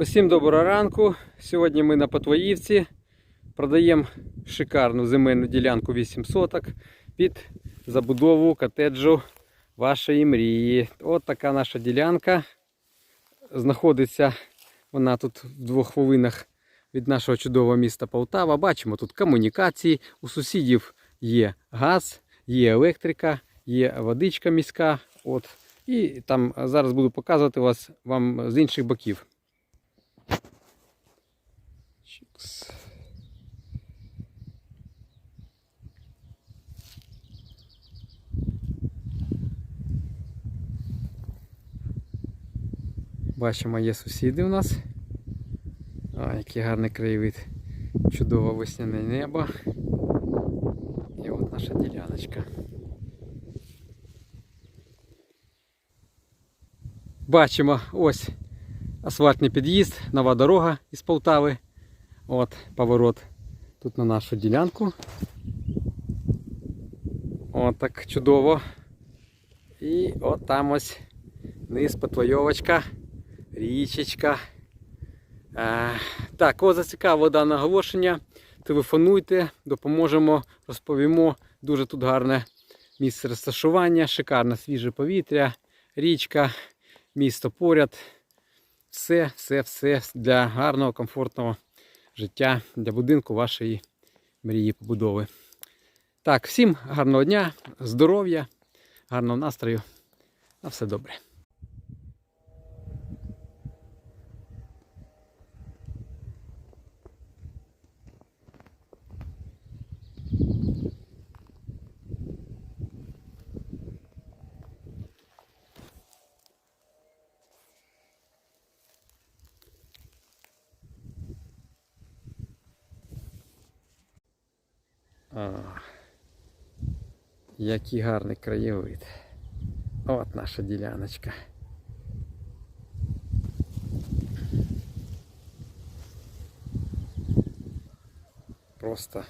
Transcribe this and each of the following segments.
Усім доброго ранку. Сьогодні ми на Потвоївці продаємо шикарну земельну ділянку 8 соток під забудову котеджу вашої мрії. От така наша ділянка. Знаходиться вона тут в двох хвилинах від нашого чудового міста Полтава. Бачимо тут комунікації. У сусідів є газ, є електрика, є водичка міська. От. І там зараз буду показувати вас вам з інших боків. Чікс. Бачимо, є сусіди у нас. А, який гарний краєвид. Чудове весняне небо. І от наша діляночка. Бачимо ось асфальтний під'їзд, нова дорога із Полтави. От поворот тут на нашу ділянку. От так чудово. І от там ось низ Потвойовочка, річечка. Е, так, кого зацікавило дане оголошення, телефонуйте, допоможемо, розповімо. Дуже тут гарне місце розташування, шикарне свіже повітря, річка, місто поряд. Все, все, все для гарного, комфортного життя, для будинку вашої мрії побудови. Так, всім гарного дня, здоров'я, гарного настрою. На все добре. А, який гарний краєвид. От наша діляночка. Просто,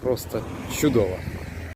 просто чудово.